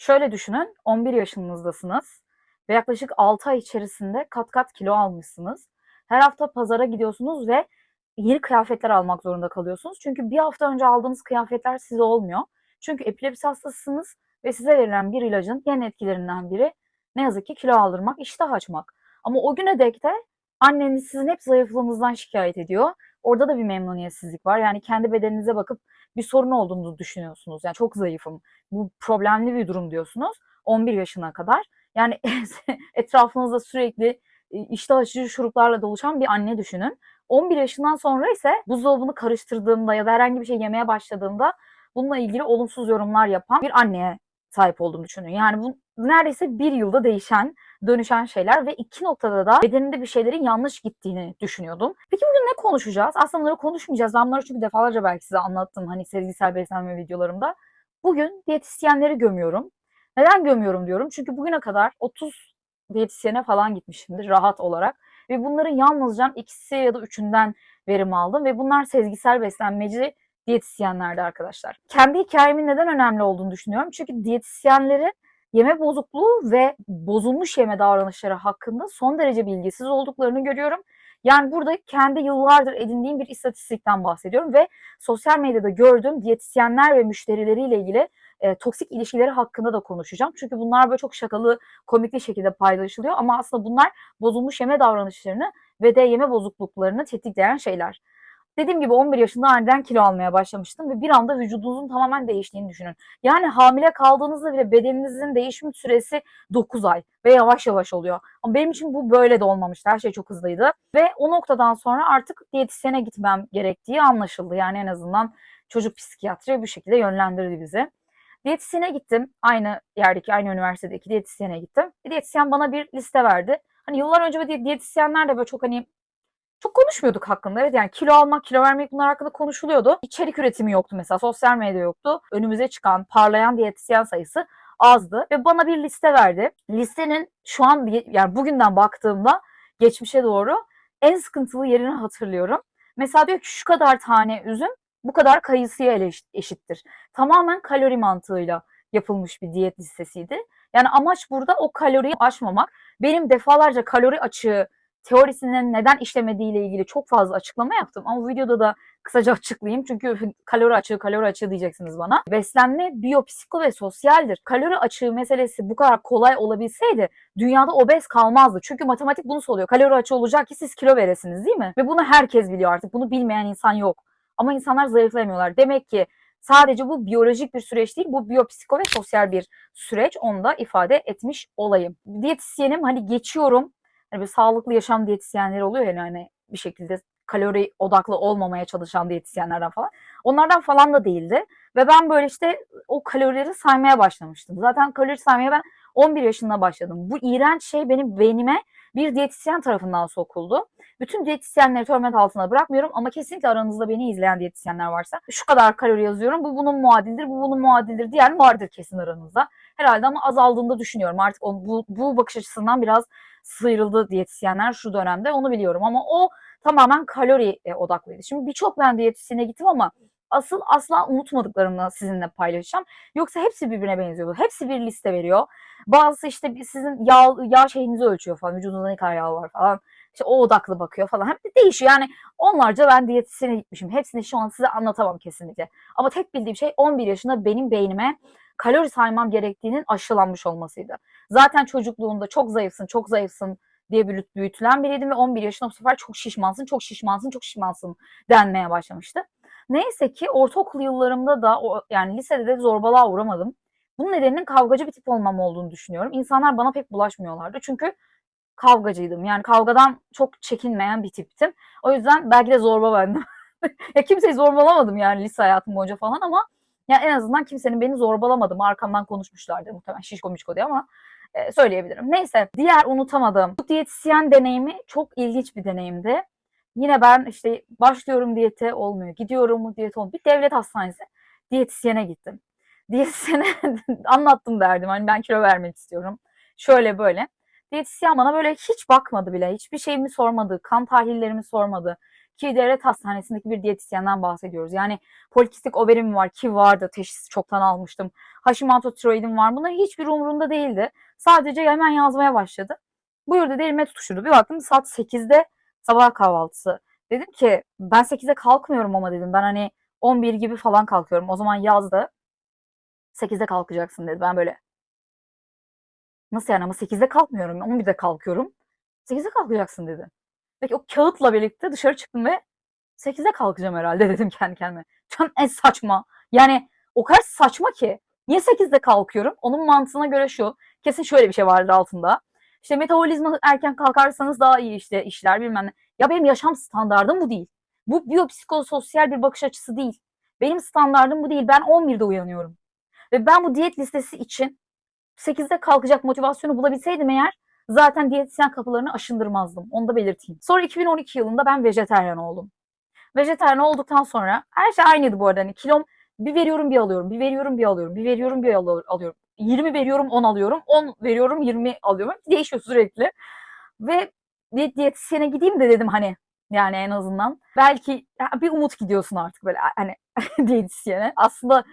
Şöyle düşünün, 11 yaşınızdasınız ve yaklaşık 6 ay içerisinde kat kat kilo almışsınız. Her hafta pazara gidiyorsunuz ve yeni kıyafetler almak zorunda kalıyorsunuz. Çünkü bir hafta önce aldığınız kıyafetler size olmuyor. Çünkü epilepsi hastasısınız ve size verilen bir ilacın yan etkilerinden biri ne yazık ki kilo aldırmak, iştah açmak. Ama o güne dek de anneniz sizin hep zayıflığınızdan şikayet ediyor. Orada da bir memnuniyetsizlik var. Yani kendi bedeninize bakıp bir sorun olduğunu düşünüyorsunuz. Yani çok zayıfım, bu problemli bir durum diyorsunuz 11 yaşına kadar. Yani etrafınızda sürekli iştah açıcı şuruplarla doluşan bir anne düşünün. 11 yaşından sonra ise buzdolabını karıştırdığımda ya da herhangi bir şey yemeye başladığımda bununla ilgili olumsuz yorumlar yapan bir anneye sahip olduğumu düşünün. Yani bu neredeyse bir yılda değişen, dönüşen şeyler ve iki noktada da bedenimde bir şeylerin yanlış gittiğini düşünüyordum. Peki bugün ne konuşacağız? Aslında bunları konuşmayacağız. Ben bunları çünkü defalarca belki size anlattım hani sezgisel beslenme videolarımda. Bugün diyetisyenleri gömüyorum. Neden gömüyorum diyorum? Çünkü bugüne kadar 30 diyetisyene falan gitmişimdir rahat olarak. Ve bunların yalnızca ikisi ya da üçünden verim aldım. Ve bunlar sezgisel beslenmeci diyetisyenlerdi arkadaşlar. Kendi hikayemin neden önemli olduğunu düşünüyorum. Çünkü diyetisyenlerin yeme bozukluğu ve bozulmuş yeme davranışları hakkında son derece bilgisiz olduklarını görüyorum. Yani burada kendi yıllardır edindiğim bir istatistikten bahsediyorum ve sosyal medyada gördüğüm diyetisyenler ve müşterileriyle ilgili e, toksik ilişkileri hakkında da konuşacağım. Çünkü bunlar böyle çok şakalı, komikli şekilde paylaşılıyor ama aslında bunlar bozulmuş yeme davranışlarını ve de yeme bozukluklarını tetikleyen şeyler. Dediğim gibi 11 yaşında aniden kilo almaya başlamıştım ve bir anda vücudunuzun tamamen değiştiğini düşünün. Yani hamile kaldığınızda bile bedeninizin değişim süresi 9 ay ve yavaş yavaş oluyor. Ama benim için bu böyle de olmamıştı. Her şey çok hızlıydı. Ve o noktadan sonra artık diyetisyene gitmem gerektiği anlaşıldı. Yani en azından çocuk psikiyatri bu şekilde yönlendirdi bizi. Diyetisyene gittim. Aynı yerdeki, aynı üniversitedeki diyetisyene gittim. Diyetisyen bana bir liste verdi. Hani yıllar önce böyle diyetisyenler de böyle çok hani çok konuşmuyorduk hakkında. Evet yani kilo almak, kilo vermek bunlar hakkında konuşuluyordu. İçerik üretimi yoktu mesela. Sosyal medya yoktu. Önümüze çıkan, parlayan diyetisyen sayısı azdı ve bana bir liste verdi. Listenin şu an yani bugünden baktığımda geçmişe doğru en sıkıntılı yerini hatırlıyorum. Mesela diyor ki şu kadar tane üzüm bu kadar kayısıya eşittir. Tamamen kalori mantığıyla yapılmış bir diyet listesiydi. Yani amaç burada o kaloriyi aşmamak. Benim defalarca kalori açığı teorisinin neden işlemediğiyle ilgili çok fazla açıklama yaptım. Ama videoda da kısaca açıklayayım. Çünkü kalori açığı, kalori açığı diyeceksiniz bana. Beslenme biyopsiko ve sosyaldir. Kalori açığı meselesi bu kadar kolay olabilseydi dünyada obez kalmazdı. Çünkü matematik bunu soruyor. Kalori açığı olacak ki siz kilo veresiniz değil mi? Ve bunu herkes biliyor artık. Bunu bilmeyen insan yok. Ama insanlar zayıflayamıyorlar. Demek ki sadece bu biyolojik bir süreç değil, bu biyopsiko ve sosyal bir süreç. Onu da ifade etmiş olayım. Diyetisyenim hani geçiyorum hani bir sağlıklı yaşam diyetisyenleri oluyor yani hani bir şekilde kalori odaklı olmamaya çalışan diyetisyenlerden falan. Onlardan falan da değildi. Ve ben böyle işte o kalorileri saymaya başlamıştım. Zaten kalori saymaya ben 11 yaşında başladım. Bu iğrenç şey benim beynime bir diyetisyen tarafından sokuldu. Bütün diyetisyenleri töhmet altına bırakmıyorum ama kesinlikle aranızda beni izleyen diyetisyenler varsa şu kadar kalori yazıyorum, bu bunun muadildir, bu bunun muadildir diyen vardır kesin aranızda. Herhalde ama azaldığında düşünüyorum. Artık o, bu, bu bakış açısından biraz sıyrıldı diyetisyenler şu dönemde onu biliyorum ama o tamamen kalori e, odaklıydı. Şimdi birçok ben diyetisyene gittim ama asıl asla unutmadıklarımı sizinle paylaşacağım. Yoksa hepsi birbirine benziyor. Hepsi bir liste veriyor. Bazısı işte sizin yağ, yağ şeyinizi ölçüyor falan. Vücudunuzda ne kadar yağ var falan. İşte o odaklı bakıyor falan. Hep de değişiyor. Yani onlarca ben diyetisyene gitmişim. Hepsini şu an size anlatamam kesinlikle. Ama tek bildiğim şey 11 yaşında benim beynime kalori saymam gerektiğinin aşılanmış olmasıydı. Zaten çocukluğunda çok zayıfsın, çok zayıfsın diye büyütülen biriydim ve 11 yaşında bu sefer çok şişmansın, çok şişmansın, çok şişmansın denmeye başlamıştı. Neyse ki ortaokul yıllarımda da yani lisede de zorbalığa uğramadım. Bunun nedeninin kavgacı bir tip olmam olduğunu düşünüyorum. İnsanlar bana pek bulaşmıyorlardı. Çünkü kavgacıydım. Yani kavgadan çok çekinmeyen bir tiptim. O yüzden belki de zorba bendim. ya kimseyi zorbalamadım yani lise hayatım boyunca falan ama ya en azından kimsenin beni zorbalamadım. Arkamdan konuşmuşlardır muhtemelen şişko mişko diye ama e, söyleyebilirim. Neyse diğer unutamadığım bu diyetisyen deneyimi çok ilginç bir deneyimdi. Yine ben işte başlıyorum diyete olmuyor. Gidiyorum diyet olmuyor. Bir devlet hastanesi diyetisyene gittim. Diyetisyene anlattım derdim. Hani ben kilo vermek istiyorum. Şöyle böyle. Diyetisyen bana böyle hiç bakmadı bile. Hiçbir şeyimi sormadı. Kan tahlillerimi sormadı. Ki devlet hastanesindeki bir diyetisyenden bahsediyoruz. Yani polikistik overim var ki vardı teşhisi çoktan almıştım. Hashimoto tiroidim var bunların hiçbir umurumda değildi. Sadece hemen yazmaya başladı. Buyur dedi elime tutuşturdu. Bir baktım saat 8'de sabah kahvaltısı. Dedim ki ben 8'e kalkmıyorum ama dedim. Ben hani 11 gibi falan kalkıyorum. O zaman yazdı. 8'de kalkacaksın dedi. Ben böyle nasıl yani ama 8'de kalkmıyorum. 11'de kalkıyorum. 8'de kalkacaksın dedi. Peki o kağıtla birlikte dışarı çıktım ve 8'de kalkacağım herhalde dedim kendi kendime. An en saçma. Yani o kadar saçma ki. Niye 8'de kalkıyorum? Onun mantığına göre şu. Kesin şöyle bir şey vardır altında. İşte metabolizma erken kalkarsanız daha iyi işte işler bilmem ne. Ya benim yaşam standardım bu değil. Bu biyopsikososyal bir bakış açısı değil. Benim standardım bu değil. Ben 11'de uyanıyorum. Ve ben bu diyet listesi için 8'de kalkacak motivasyonu bulabilseydim eğer zaten diyetisyen kapılarını aşındırmazdım. Onu da belirteyim. Sonra 2012 yılında ben vejeteryan oldum. Vejeteryan olduktan sonra her şey aynıydı bu arada. Hani kilom bir veriyorum bir alıyorum, bir veriyorum bir alıyorum, bir veriyorum bir alıyorum. 20 veriyorum 10 alıyorum, 10 veriyorum 20 alıyorum. Değişiyor sürekli. Ve diyetisyene gideyim de dedim hani yani en azından. Belki bir umut gidiyorsun artık böyle hani diyetisyene. Aslında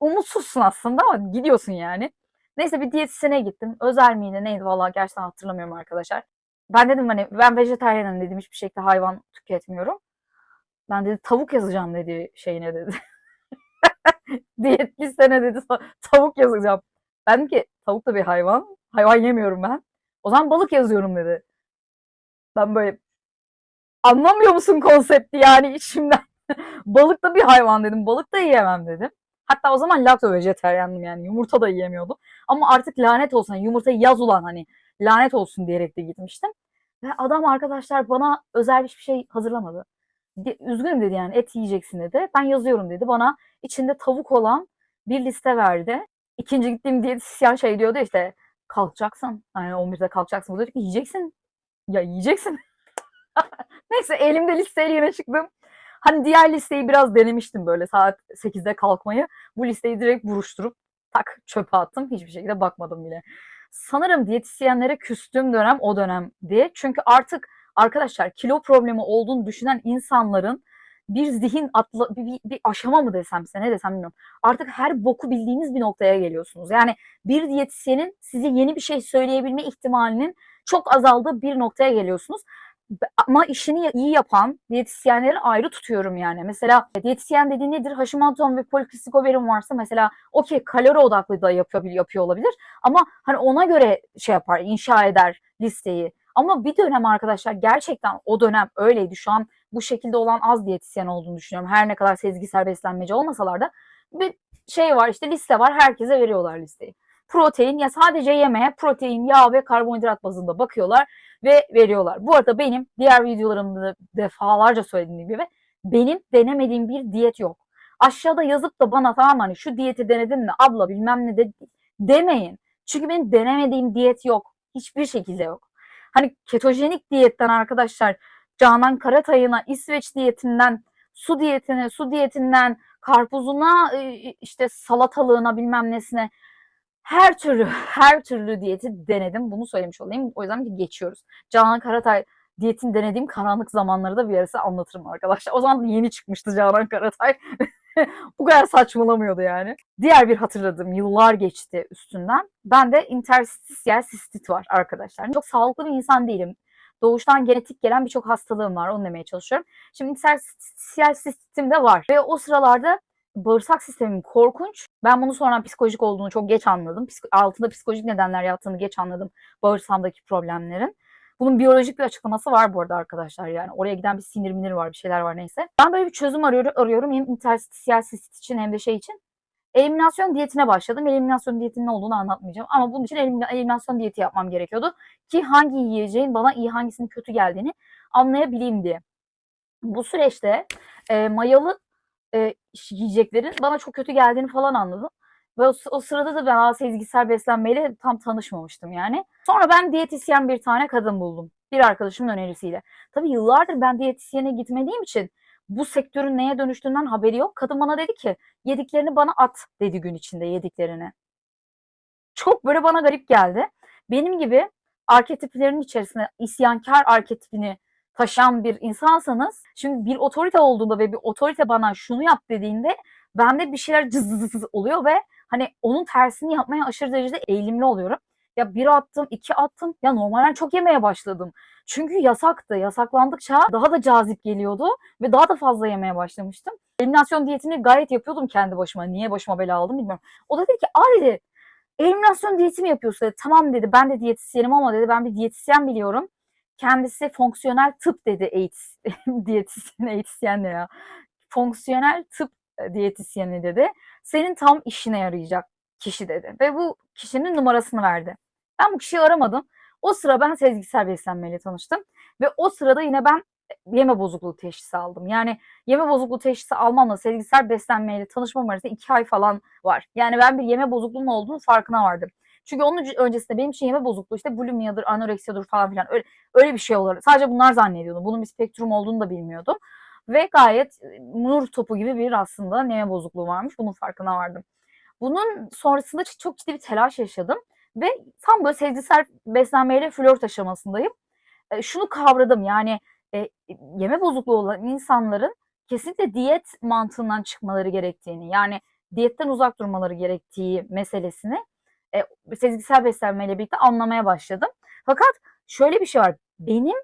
umutsuzsun aslında ama gidiyorsun yani. Neyse bir diyetisyene gittim. Özel miydi neydi valla gerçekten hatırlamıyorum arkadaşlar. Ben dedim hani ben vejetaryenim dedim hiçbir şekilde hayvan tüketmiyorum. Ben dedi tavuk yazacağım dedi şeyine dedi. Diyet listene dedi tavuk yazacağım. Ben dedim ki tavuk da bir hayvan. Hayvan yemiyorum ben. O zaman balık yazıyorum dedi. Ben böyle anlamıyor musun konsepti yani içimden. balık da bir hayvan dedim. Balık da yiyemem dedim. Hatta o zaman lakto vejeteryandım yani yumurta da yiyemiyordum. Ama artık lanet olsun yumurtayı yaz ulan hani lanet olsun diyerek de gitmiştim. Ve adam arkadaşlar bana özel bir şey hazırlamadı. Üzgünüm dedi yani et yiyeceksin dedi. Ben yazıyorum dedi. Bana içinde tavuk olan bir liste verdi. İkinci gittiğim diyetisyen şey diyordu işte kalkacaksın. Yani 11'de kalkacaksın. Bu dedi ki yiyeceksin. Ya yiyeceksin. Neyse elimde listeyle yine çıktım. Hani diğer listeyi biraz denemiştim böyle saat 8'de kalkmayı. Bu listeyi direkt buruşturup tak çöpe attım. Hiçbir şekilde bakmadım bile. Sanırım diyetisyenlere küstüğüm dönem o dönem diye. Çünkü artık arkadaşlar kilo problemi olduğunu düşünen insanların bir zihin atla, bir, bir, aşama mı desem size ne desem bilmiyorum. Artık her boku bildiğiniz bir noktaya geliyorsunuz. Yani bir diyetisyenin size yeni bir şey söyleyebilme ihtimalinin çok azaldığı bir noktaya geliyorsunuz ama işini iyi yapan diyetisyenleri ayrı tutuyorum yani. Mesela diyetisyen dediğin nedir? Hashimoto ve polikistik overim varsa mesela okey kalori odaklı da yapıyor, yapıyor olabilir. Ama hani ona göre şey yapar, inşa eder listeyi. Ama bir dönem arkadaşlar gerçekten o dönem öyleydi. Şu an bu şekilde olan az diyetisyen olduğunu düşünüyorum. Her ne kadar sezgisel beslenmeci olmasalar da bir şey var işte liste var herkese veriyorlar listeyi. Protein ya sadece yemeğe protein, yağ ve karbonhidrat bazında bakıyorlar ve veriyorlar. Bu arada benim diğer videolarımda defalarca söylediğim gibi benim denemediğim bir diyet yok. Aşağıda yazıp da bana tamam hani şu diyeti denedin mi abla bilmem ne de demeyin. Çünkü benim denemediğim diyet yok. Hiçbir şekilde yok. Hani ketojenik diyetten arkadaşlar Canan Karatay'ına İsveç diyetinden su diyetine, su diyetinden karpuzuna işte salatalığına bilmem nesine her türlü her türlü diyeti denedim. Bunu söylemiş olayım. O yüzden geçiyoruz. Canan Karatay diyetin denediğim karanlık zamanları da bir arası anlatırım arkadaşlar. O zaman yeni çıkmıştı Canan Karatay. Bu kadar saçmalamıyordu yani. Diğer bir hatırladığım yıllar geçti üstünden. Ben de interstitial sistit var arkadaşlar. Çok sağlıklı bir insan değilim. Doğuştan genetik gelen birçok hastalığım var. Onu demeye çalışıyorum. Şimdi interstitial sistitim de var. Ve o sıralarda bağırsak sistemim korkunç. Ben bunu sonra psikolojik olduğunu çok geç anladım. Altında psikolojik nedenler yattığını geç anladım bağırsağımdaki problemlerin. Bunun biyolojik bir açıklaması var bu arada arkadaşlar. Yani oraya giden bir sinir minir var, bir şeyler var neyse. Ben böyle bir çözüm arıyorum, arıyorum hem interstitial sistit için hem de şey için. Eliminasyon diyetine başladım. Eliminasyon diyetinin ne olduğunu anlatmayacağım. Ama bunun için eliminasyon diyeti yapmam gerekiyordu. Ki hangi yiyeceğin bana iyi hangisinin kötü geldiğini anlayabileyim diye. Bu süreçte e, mayalı e, yiyeceklerin bana çok kötü geldiğini falan anladım. Ve o, o sırada da ben sezgisel beslenmeyle tam tanışmamıştım yani. Sonra ben diyetisyen bir tane kadın buldum. Bir arkadaşımın önerisiyle. Tabii yıllardır ben diyetisyene gitmediğim için bu sektörün neye dönüştüğünden haberi yok. Kadın bana dedi ki yediklerini bana at dedi gün içinde yediklerini. Çok böyle bana garip geldi. Benim gibi arketiplerin içerisinde isyankar arketipini taşıyan bir insansanız şimdi bir otorite olduğunda ve bir otorite bana şunu yap dediğinde bende bir şeyler cız cız cız oluyor ve hani onun tersini yapmaya aşırı derecede eğilimli oluyorum. Ya bir attım, iki attım. Ya normalden çok yemeye başladım. Çünkü yasaktı. Yasaklandıkça daha da cazip geliyordu ve daha da fazla yemeye başlamıştım. Eliminasyon diyetini gayet yapıyordum kendi başıma. Niye başıma bela aldım bilmiyorum. O da dedi ki aa dedi eliminasyon diyeti mi yapıyorsun dedi. Tamam dedi ben de diyetisyenim ama dedi ben bir diyetisyen biliyorum. Kendisi fonksiyonel tıp dedi eğitis, diyetisyen, eğitisyen ne ya? Fonksiyonel tıp e, diyetisyeni dedi. Senin tam işine yarayacak kişi dedi. Ve bu kişinin numarasını verdi. Ben bu kişiyi aramadım. O sıra ben sezgisel beslenmeyle tanıştım. Ve o sırada yine ben yeme bozukluğu teşhisi aldım. Yani yeme bozukluğu teşhisi almamla sezgisel beslenmeyle tanışmam arasında iki ay falan var. Yani ben bir yeme bozukluğunun olduğunu farkına vardım. Çünkü onun öncesinde benim için yeme bozukluğu işte bulimiyadır, anoreksiyadır falan filan öyle, öyle bir şey olur. Sadece bunlar zannediyordum. Bunun bir spektrum olduğunu da bilmiyordum. Ve gayet nur topu gibi bir aslında yeme bozukluğu varmış. Bunun farkına vardım. Bunun sonrasında çok ciddi bir telaş yaşadım. Ve tam böyle sezgisel beslenmeyle flört aşamasındayım. E, şunu kavradım yani e, yeme bozukluğu olan insanların kesinlikle diyet mantığından çıkmaları gerektiğini yani diyetten uzak durmaları gerektiği meselesini e, sezgisel beslenmeyle birlikte anlamaya başladım. Fakat şöyle bir şey var. Benim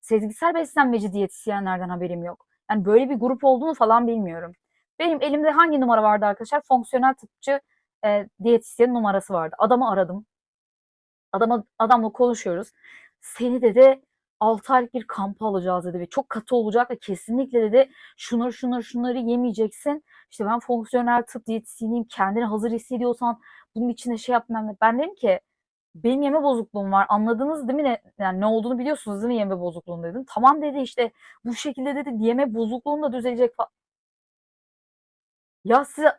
sezgisel beslenmeci diyetisyenlerden haberim yok. Yani böyle bir grup olduğunu falan bilmiyorum. Benim elimde hangi numara vardı arkadaşlar? Fonksiyonel tıpçı e, diyetisyen numarası vardı. Adamı aradım. Adama, adamla konuşuyoruz. Seni dedi 6 aylık bir kampa alacağız dedi ve çok katı olacak ve kesinlikle dedi şunları şunları şunları yemeyeceksin. İşte ben fonksiyonel tıp diyetisyeniyim. Kendini hazır hissediyorsan bunun içinde şey yapmam. Ben dedim ki benim yeme bozukluğum var. Anladınız değil mi? Ne, yani ne olduğunu biliyorsunuz değil mi yeme bozukluğum dedim. Tamam dedi işte bu şekilde dedi yeme bozukluğun da düzelecek falan. Ya size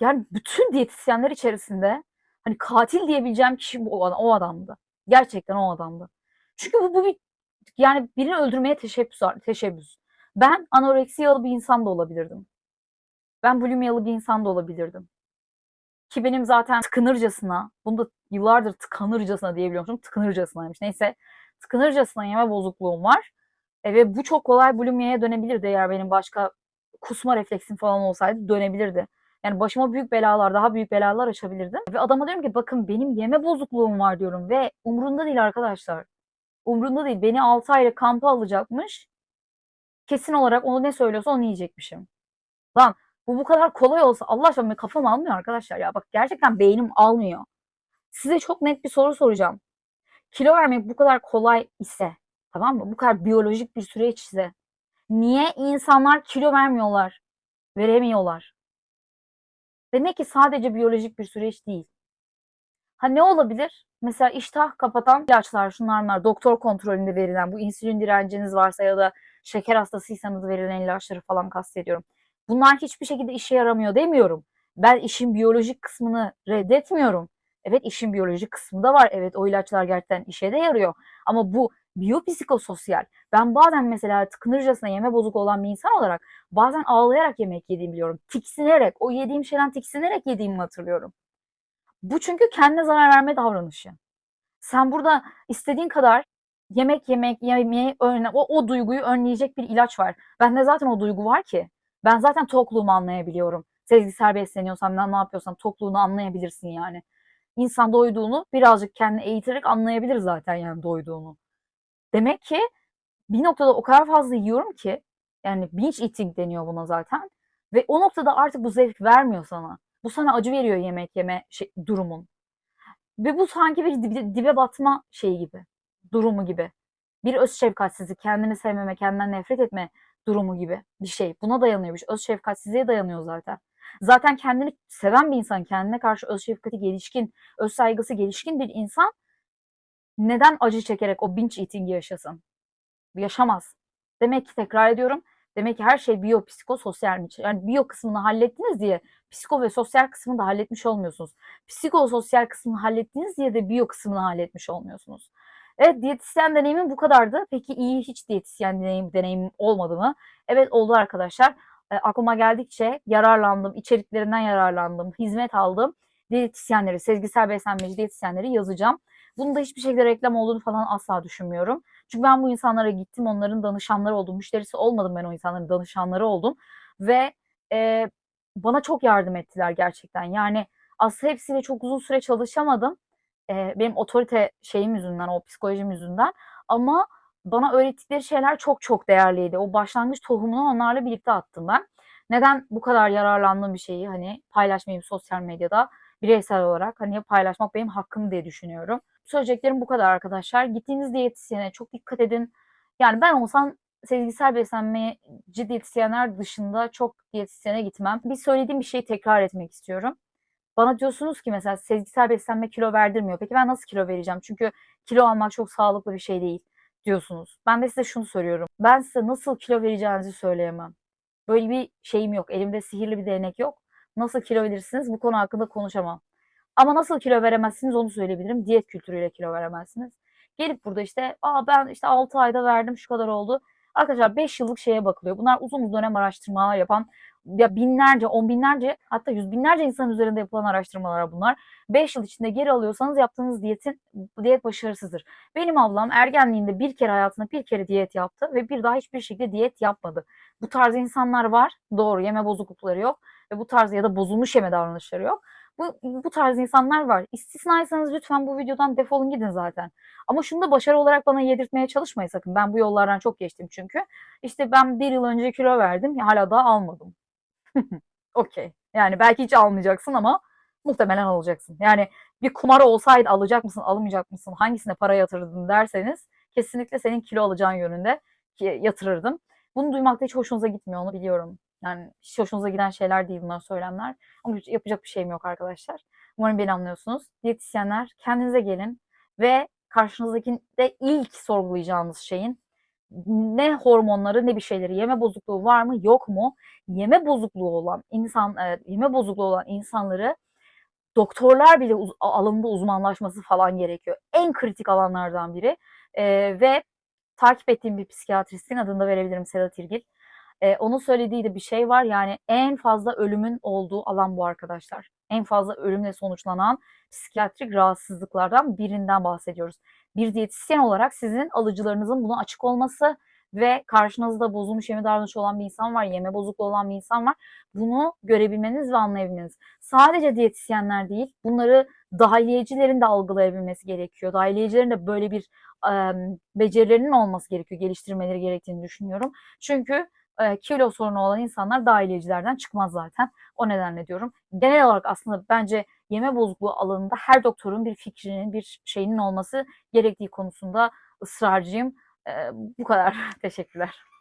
yani bütün diyetisyenler içerisinde hani katil diyebileceğim kişi bu o adamdı. Gerçekten o adamdı. Çünkü bu, bu bir yani birini öldürmeye teşebbüs, teşebbüs. Ben anoreksiyalı bir insan da olabilirdim. Ben bulimiyalı bir insan da olabilirdim. Ki benim zaten tıkınırcasına, bunu da yıllardır tıkanırcasına diyebiliyormuşum. Tıkınırcasınaymış. Neyse tıkınırcasına yeme bozukluğum var. E, ve bu çok kolay bulimiyaya dönebilirdi eğer benim başka kusma refleksim falan olsaydı dönebilirdi. Yani başıma büyük belalar, daha büyük belalar açabilirdi. Ve adama diyorum ki bakın benim yeme bozukluğum var diyorum ve umrunda değil arkadaşlar. Umrunda değil. Beni 6 aylık kampa alacakmış. Kesin olarak onu ne söylüyorsa onu yiyecekmişim. Lan bu bu kadar kolay olsa Allah aşkına kafam almıyor arkadaşlar ya. Bak gerçekten beynim almıyor. Size çok net bir soru soracağım. Kilo vermek bu kadar kolay ise tamam mı? Bu kadar biyolojik bir süreç ise niye insanlar kilo vermiyorlar? Veremiyorlar. Demek ki sadece biyolojik bir süreç değil. Ha ne olabilir? Mesela iştah kapatan ilaçlar, şunlar bunlar, doktor kontrolünde verilen bu insülin direnciniz varsa ya da şeker hastasıysanız verilen ilaçları falan kastediyorum. Bunlar hiçbir şekilde işe yaramıyor demiyorum. Ben işin biyolojik kısmını reddetmiyorum. Evet işin biyolojik kısmı da var. Evet o ilaçlar gerçekten işe de yarıyor. Ama bu biyopsikososyal. Ben bazen mesela tıkınırcasına yeme bozuk olan bir insan olarak bazen ağlayarak yemek yediğimi biliyorum. Tiksinerek, o yediğim şeyden tiksinerek yediğimi hatırlıyorum. Bu çünkü kendine zarar verme davranışı. Sen burada istediğin kadar yemek yemek, yemeği önle, o, o duyguyu önleyecek bir ilaç var. Bende zaten o duygu var ki. Ben zaten tokluğumu anlayabiliyorum. Sezgisel besleniyorsam ne, ne yapıyorsam tokluğunu anlayabilirsin yani. İnsan doyduğunu birazcık kendini eğiterek anlayabilir zaten yani doyduğunu. Demek ki bir noktada o kadar fazla yiyorum ki yani binge eating deniyor buna zaten. Ve o noktada artık bu zevk vermiyor sana. Bu sana acı veriyor yemek yeme şey, durumun. Ve bu sanki bir dibe, dibe batma şeyi gibi. Durumu gibi. Bir öz şefkatsizlik, kendini sevmeme, kendinden nefret etme durumu gibi bir şey. Buna dayanıyor. Öz şefkatsizliğe dayanıyor zaten. Zaten kendini seven bir insan, kendine karşı öz şefkati gelişkin, öz saygısı gelişkin bir insan neden acı çekerek o binge eating'i yaşasın? Yaşamaz. Demek ki tekrar ediyorum. Demek ki her şey biyopsikososyal mi? Yani biyo kısmını hallettiniz diye psiko ve sosyal kısmını da halletmiş olmuyorsunuz. Psikososyal kısmını hallettiniz diye de biyo kısmını halletmiş olmuyorsunuz. Evet diyetisyen deneyimim bu kadardı. Peki iyi hiç diyetisyen deneyim, deneyimim olmadı mı? Evet oldu arkadaşlar. E, aklıma geldikçe yararlandım, içeriklerinden yararlandım, hizmet aldım. diyetisyenleri, sezgisel beslenmeci diyetisyenleri yazacağım. Bunu da hiçbir şekilde reklam olduğunu falan asla düşünmüyorum. Çünkü ben bu insanlara gittim, onların danışanları oldum. Müşterisi olmadım ben o insanların danışanları oldum. Ve e, bana çok yardım ettiler gerçekten. Yani aslında hepsiyle çok uzun süre çalışamadım. E, benim otorite şeyim yüzünden, o psikolojim yüzünden. Ama bana öğrettikleri şeyler çok çok değerliydi. O başlangıç tohumunu onlarla birlikte attım ben. Neden bu kadar yararlandığım bir şeyi hani paylaşmayayım sosyal medyada bireysel olarak hani paylaşmak benim hakkım diye düşünüyorum. Söyleyeceklerim bu kadar arkadaşlar. Gittiğiniz diyetisyene çok dikkat edin. Yani ben olsam sezgisel beslenmeci diyetisyenler dışında çok diyetisyene gitmem. Bir söylediğim bir şeyi tekrar etmek istiyorum. Bana diyorsunuz ki mesela sezgisel beslenme kilo verdirmiyor. Peki ben nasıl kilo vereceğim? Çünkü kilo almak çok sağlıklı bir şey değil diyorsunuz. Ben de size şunu soruyorum. Ben size nasıl kilo vereceğinizi söyleyemem. Böyle bir şeyim yok. Elimde sihirli bir değnek yok. Nasıl kilo verirsiniz bu konu hakkında konuşamam. Ama nasıl kilo veremezsiniz onu söyleyebilirim. Diyet kültürüyle kilo veremezsiniz. Gelip burada işte Aa ben işte 6 ayda verdim şu kadar oldu. Arkadaşlar 5 yıllık şeye bakılıyor. Bunlar uzun dönem araştırmalar yapan ya binlerce, on binlerce hatta yüz binlerce insan üzerinde yapılan araştırmalar bunlar. 5 yıl içinde geri alıyorsanız yaptığınız diyetin diyet başarısızdır. Benim ablam ergenliğinde bir kere hayatında bir kere diyet yaptı ve bir daha hiçbir şekilde diyet yapmadı. Bu tarz insanlar var. Doğru yeme bozuklukları yok ve bu tarz ya da bozulmuş yeme davranışları yok. Bu, bu tarz insanlar var. İstisnaysanız lütfen bu videodan defolun gidin zaten. Ama şunu da başarı olarak bana yedirtmeye çalışmayın sakın. Ben bu yollardan çok geçtim çünkü. İşte ben bir yıl önce kilo verdim. Hala daha almadım. Okey. Yani belki hiç almayacaksın ama muhtemelen alacaksın. Yani bir kumar olsaydı alacak mısın, almayacak mısın, hangisine para yatırdın derseniz kesinlikle senin kilo alacağın yönünde yatırırdım. Bunu duymakta hiç hoşunuza gitmiyor onu biliyorum. Yani hiç hoşunuza giden şeyler değil bunlar söylemler. Ama yapacak bir şeyim yok arkadaşlar. Umarım beni anlıyorsunuz. Diyetisyenler kendinize gelin ve karşınızdakinde ilk sorgulayacağınız şeyin ne hormonları ne bir şeyleri yeme bozukluğu var mı yok mu? Yeme bozukluğu olan insan e, yeme bozukluğu olan insanları doktorlar bile uz- alanında uzmanlaşması falan gerekiyor. En kritik alanlardan biri. E, ve takip ettiğim bir psikiyatristin adını da verebilirim Sedat İrgil. E, onun söylediği de bir şey var. Yani en fazla ölümün olduğu alan bu arkadaşlar. En fazla ölümle sonuçlanan psikiyatrik rahatsızlıklardan birinden bahsediyoruz. Bir diyetisyen olarak sizin alıcılarınızın buna açık olması ve karşınızda bozulmuş yeme davranışı olan bir insan var, yeme bozukluğu olan bir insan var. Bunu görebilmeniz ve anlayabilmeniz. Sadece diyetisyenler değil, bunları dahiliyecilerin de algılayabilmesi gerekiyor. Dahiliyecilerin de böyle bir e, becerilerinin olması gerekiyor, geliştirmeleri gerektiğini düşünüyorum. Çünkü e, kilo sorunu olan insanlar dahiliyecilerden çıkmaz zaten. O nedenle diyorum. Genel olarak aslında bence yeme bozukluğu alanında her doktorun bir fikrinin, bir şeyinin olması gerektiği konusunda ısrarcıyım. E, bu kadar. Teşekkürler.